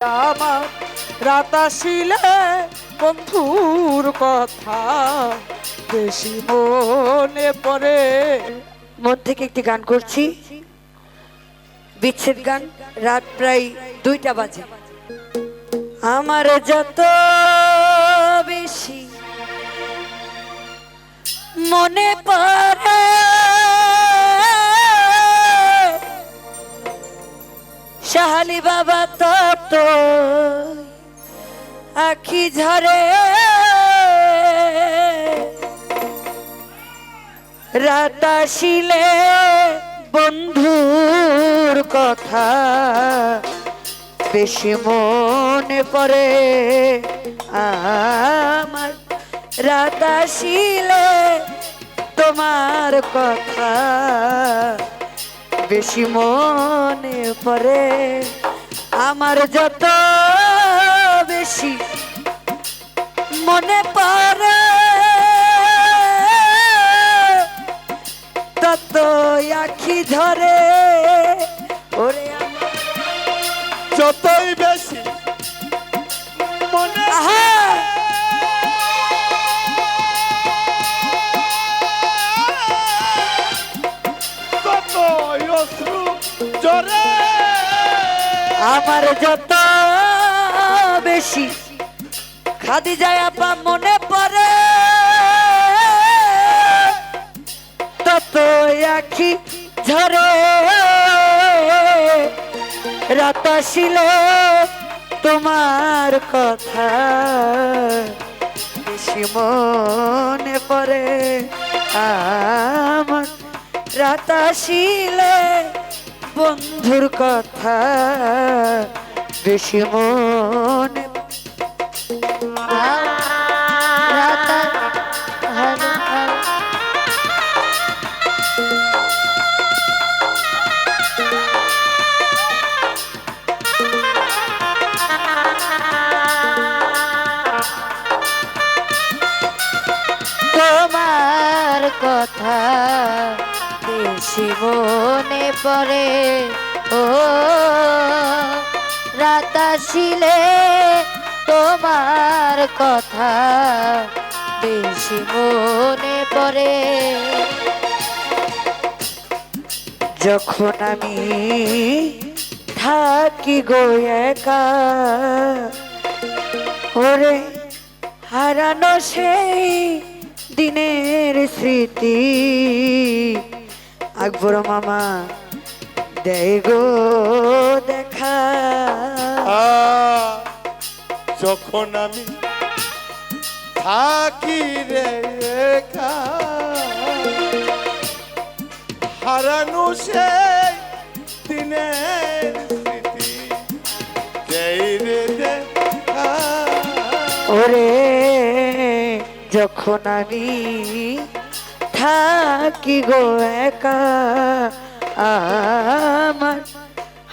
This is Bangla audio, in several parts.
আমার রাত আসিলে বন্ধুর কথা বেশি মনে পড়ে। মন থেকে একটি গান করছি। বিচ্ছেদ গান রাত প্রায় দুইটা বাজে। আমার যত বেশি মনে পড়ে শাহালি বাবা তত আখি ঝরে। রাত আসিলে বন্ধুর কথা বেশি মনে পড়ে আমার। রাত আসিলে তোমার কথা বেশি মনে পড়ে। আমার যত বেশি মনে পড়ে তত আখি ধরে। ওরে যতই বেশি মনে আহা! আমার যত বেশি। খাদি যায় আপা, মনে পড়ে। তত আখি ঝরে রাত আসিলে তোমার কথা। বেশি মনে পড়ে আমার। রাত আসিলে বন্ধুর কথা বেশি মনে পড়ে ও, রাত আসিলে তোমার কথা বেশি মনে পড়ে। যখন আমি থাকি গো একা, ওরে হারানো সেই দিনের স্মৃতি। আকবর মামা দেয় গো দেখা যখন আমি থাকি রে হারানো রে দেখা। ওরে যখন আমি থাকি গো একা আমার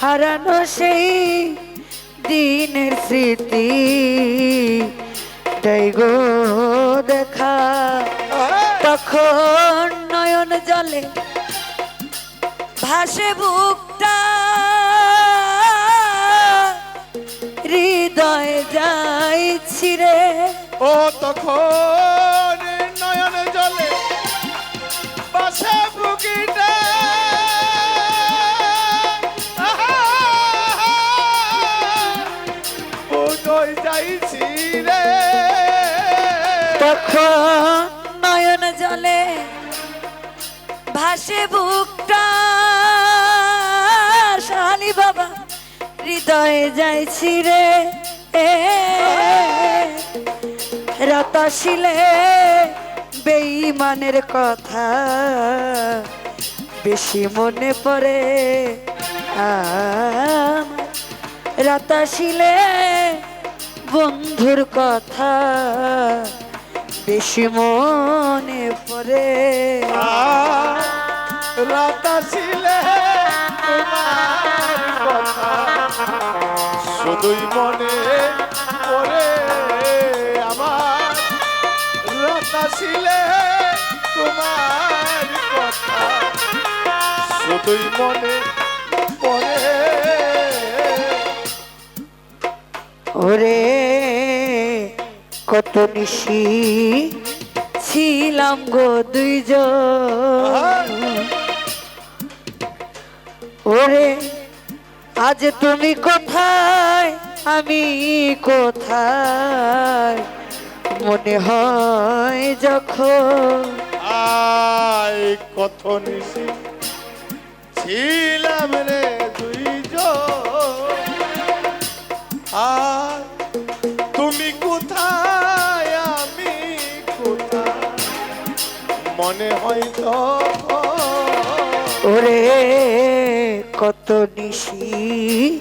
হারানো সেই দিনের স্মৃতি। দেয় গো দেখা, তখন নয়ন জলে ভাসে বুকটা, হৃদয় যাইছি রে ও তখন ভাসে বুকটা শালি বাবা, হৃদয়ে যাইছি রে। রতশিলে বেঈমানের কথা বেশি মনে পড়ে। রাতাশিলে বন্ধুর কথা বেশি মনে পড়ে। রাত ছিলে তোমার কথা। শুধুই মনে পড়ে আমার। রাত ছিলে তোমার কথা। শুধুই মনে পড়ে। ওরে কত নিশি ছিলাম গো দুইজন। ওরে আজ তুমি কোথায়? আমি কোথায়? মনে হয় যখন আয় কত নিশি ছিলাম রে দুইজন। আর তুমি কোথায়? আমি কোথায়? মনে হয় তো ওরে কত নিশি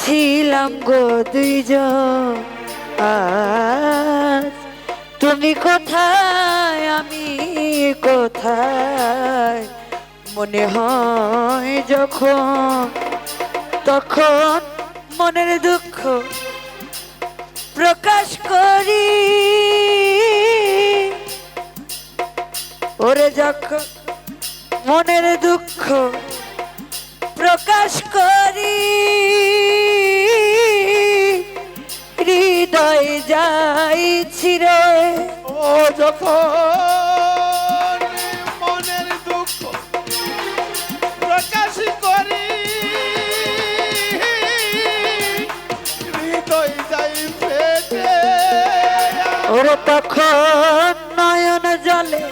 ছিলাম গো দুইজন। আজ তুমি কোথায়, আমি কোথায়? মনে হয় যখন, তখন মনের দুঃখ প্রকাশ করি। ওরে যখন মনের দুঃখ প্রকাশ করি। হৃদয় যাই ছিড়ে। ও যখন মনের দুঃখ প্রকাশ করি হৃদয় যাই ফেটে। ওরে তখন নয়ন জলে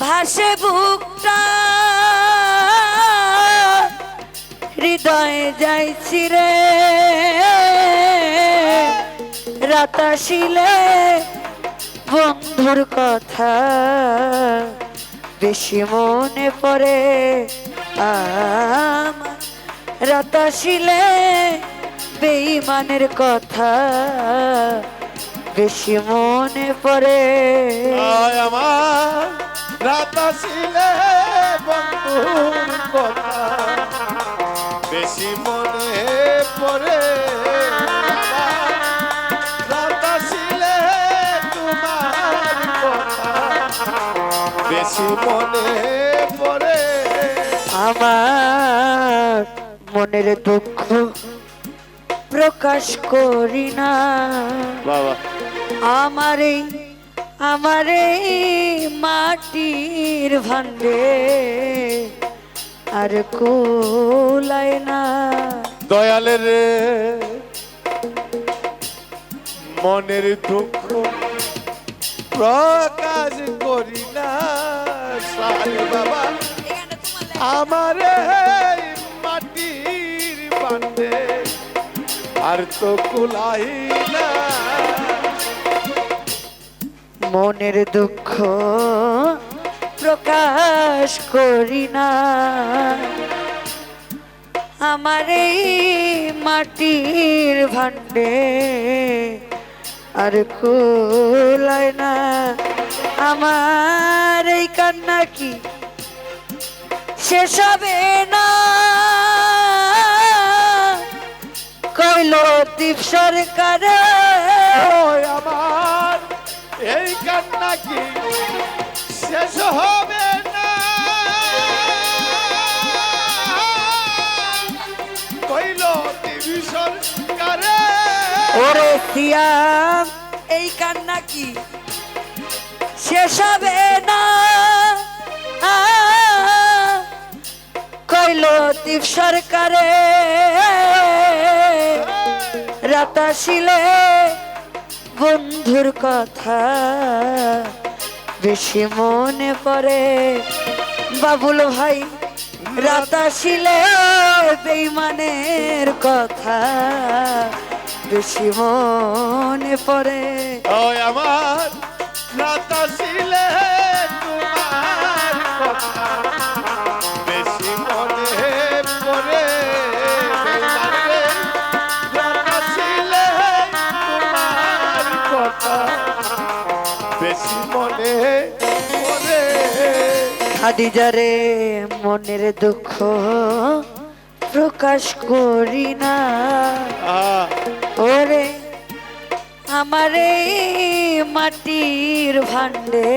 ভাসে বুকটা। হৃদয়ে যাইছি রে। রাতাশিলে বন্ধুর কথা বেশি মনে পড়ে। আমার রাতাশিলে বেইমানের কথা বেশি মনে পড়ে। আমার, রাত আসিলে বন্ধুর কথা বেশি মনে পড়ে। বেশি মনে পড়ে। আমার মনের দুঃখ প্রকাশ করি না। বাবা। আমার এই আমার এই মাটির ভান্ডে আর কোলায় না। দয়ালের মনের দুঃখ প্রকাশ করি না। বাবা আমার মাটির বান্ডে আর তো কুলাই না। মনের দুঃখ প্রকাশ করি না। আমার এই মাটির ভান্ডে আর কোলায় না। আমার এই কান্না কি? শেষ হবে না। কইল দীপ সরকারে আমার এই কান্না কি? শেষ হবে না। কইল টিভি সরকারে ওরে সিয়াম এই কান্না কি? শেষ হবে না। কইল দীপ সরকারে রাতাশিলে বন্ধুর কথা। বেশি মনে পড়ে। বাবুল ভাই রাতাশিলে বেইমানের কথা। বেশি মনে পড়ে। ওই আমার রাত খাদিজারে মনের দুঃখ প্রকাশ করি না। ওরে আমার এই মাটির ভান্ডে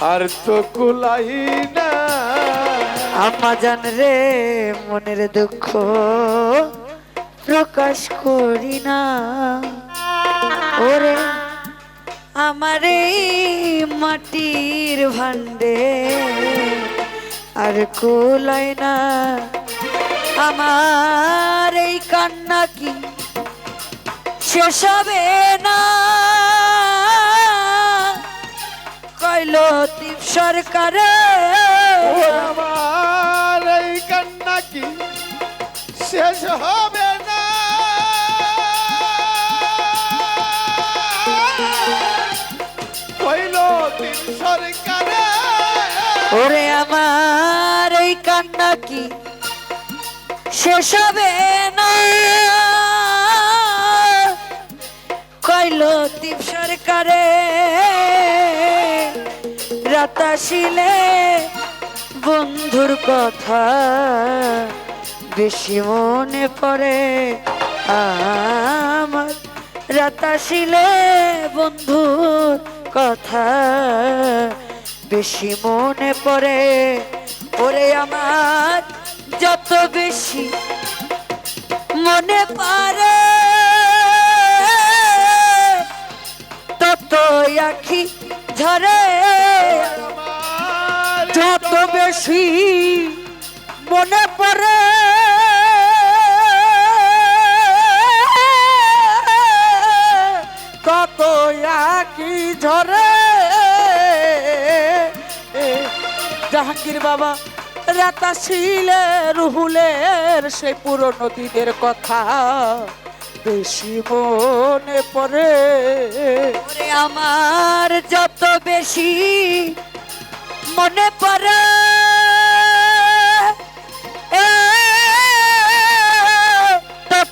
আর তো কুলাই না। আম্মা জান রে, মনের দুঃখ প্রকাশ করি না। ওরে, আমার এই মাটির ভান্ডে আর কুলাই না। আমার এই কান্না কি শেষ হবে না? কইল দীপ সরকারে। আমার এই কান্না কি শেষ হবে না? সরকারে। ওরে আমার এই কান্না কি শেষ হবে না? কইল দীপ সরকারে। রাতাশিলে বন্ধুর কথা বেশি মনে পড়ে আমার। রাতাশিলে বন্ধুর কথা বেশি মনে পড়ে। ওরে আমার, যত বেশি মনে পারে তত আখি ঝরে বেশি মনে পড়ে। তত কি ঝরে জাহাঙ্গীর বাবা, রাতা শিলে রুহুলের সেই পুরনো দিনের কথা। বেশি মনে পড়ে। আমার যত বেশি মনে পড়ে।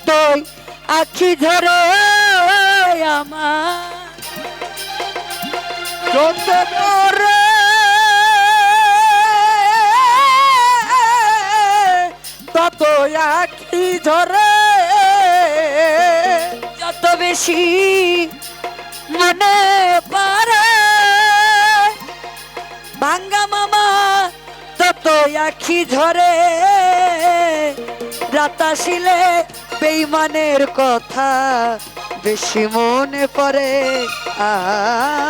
ততই আখি ধরে আমার। তত আখি ঝরে যত বেশি মনে পারে ভাঙ্গা মামা, তত আখি ঝরে রাতাশিলে বেইমানের কথা বেশি মনে পড়ে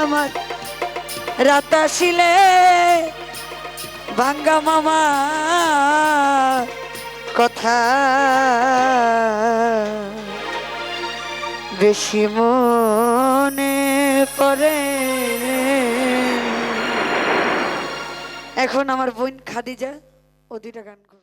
আমার। রাতাশিলে ভাঙ্গা মামা কথা বেশি মনে পড়ে। এখন আমার বোন খাদিজা ও দুইটা গান